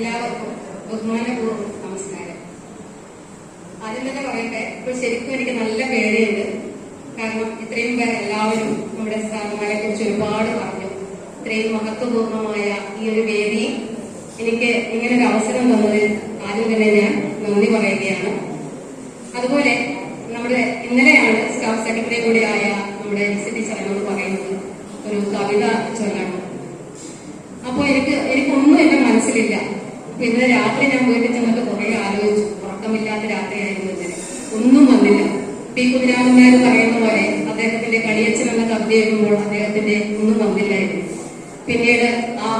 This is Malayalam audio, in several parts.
എല്ലാവർക്കും ബഹുമാനപൂർവം നമസ്കാരം. ആദ്യം തന്നെ പറയട്ടെ ഇപ്പോൾ ശരിക്കും എനിക്ക് നല്ല പേടിയുണ്ട് കാരണം ഇത്രയും പേർ എല്ലാവരും നമ്മുടെ സ്ഥാപനങ്ങളെ കുറിച്ച് ഒരുപാട് പറഞ്ഞു. ഇത്രയും മഹത്വപൂർണമായ ഈ ഒരു വേദി എനിക്ക് ഇങ്ങനെ ഒരു അവസരം തന്നതിൽ ആദ്യം തന്നെ ഞാൻ നന്ദി പറയുകയാണ്. അതുപോലെ നമ്മുടെ ഇന്നലെയാണ് സ്റ്റാഫ് സെക്രട്ടറി കൂടിയായ നമ്മുടെ ടി ചരനോട് പറയുന്നത് ഒരു കവിത ചൊല്ലണം. അപ്പോൾ എനിക്ക് എനിക്കൊന്നും എന്റെ മനസ്സിലില്ല. ഇന്നലെ രാത്രി ഞാൻ പോയിട്ട് ചെന്നിട്ട് കുറെ ആലോചിച്ചു. ഉറക്കമില്ലാത്ത രാത്രിയായിരുന്നു ഇന്നലെ. ഒന്നും വന്നില്ല. പി കുതിരാമനാർ പറയുന്ന പോലെ അദ്ദേഹത്തിന്റെ കളിയച്ചൻ എന്ന കവിത എഴുതുമ്പോൾ അദ്ദേഹത്തിന്റെ ഒന്നും വന്നില്ലായിരുന്നു. പിന്നീട് ആ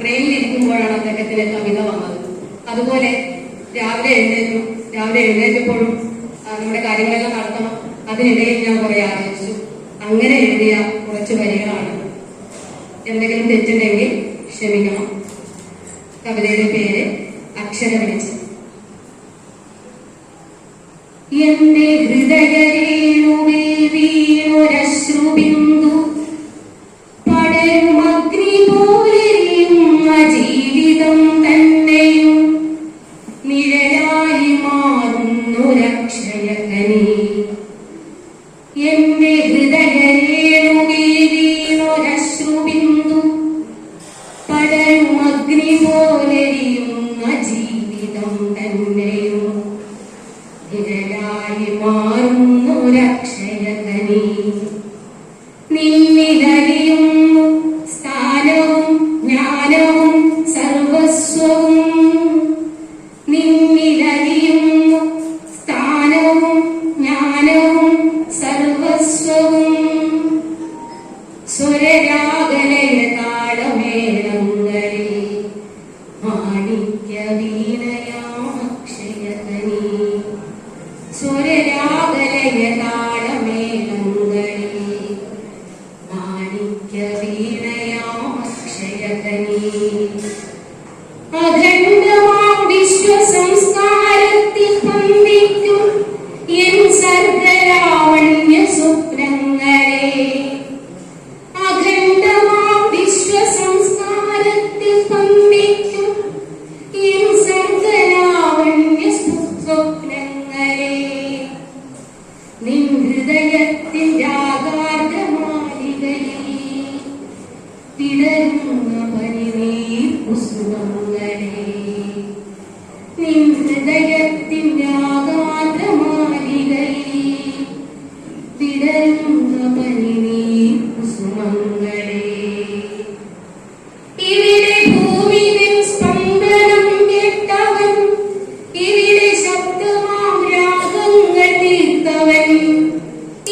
ട്രെയിനിൽ ഇരിക്കുമ്പോഴാണ് അദ്ദേഹത്തിന്റെ കവിത വന്നത്. അതുപോലെ രാവിലെ എഴുന്നേറ്റു. രാവിലെ എഴുന്നേറ്റപ്പോഴും നമ്മുടെ കാര്യങ്ങളെല്ലാം നടത്തണം. അതിനിടയിൽ ഞാൻ കുറെ ആലോചിച്ചു. അങ്ങനെ എഴുതിയ കുറച്ച് വരികളാണ്. എന്തെങ്കിലും തെറ്റുണ്ടെങ്കിൽ ക്ഷമിക്കണം. കവിതയുടെ പേര് അക്ഷര എന്റെ ഹൃദയരേണുവേ വീണൊരശ്രുബിന്ദു. പടരും അഗ്നി പോലെയുന്ന ജീവിതം തന്നെയും. നിഴലായി മാറുന്നൊരക്ഷയകനെ എന്റെ ഹൃദയരേണുവേ വീണൊരശ്രുബിന്ദു. പടരും അഗ്നി മാറുന്നൊരക്ഷയകനി നിൻ ഹൃദയത്തിൻ രാഗാർദ്ധമാലികയിൽ വിടരുന്ന പനിനീർ കുസുമങ്ങളെ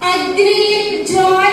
അഗ്നിയിൽ ജ്വാലയായി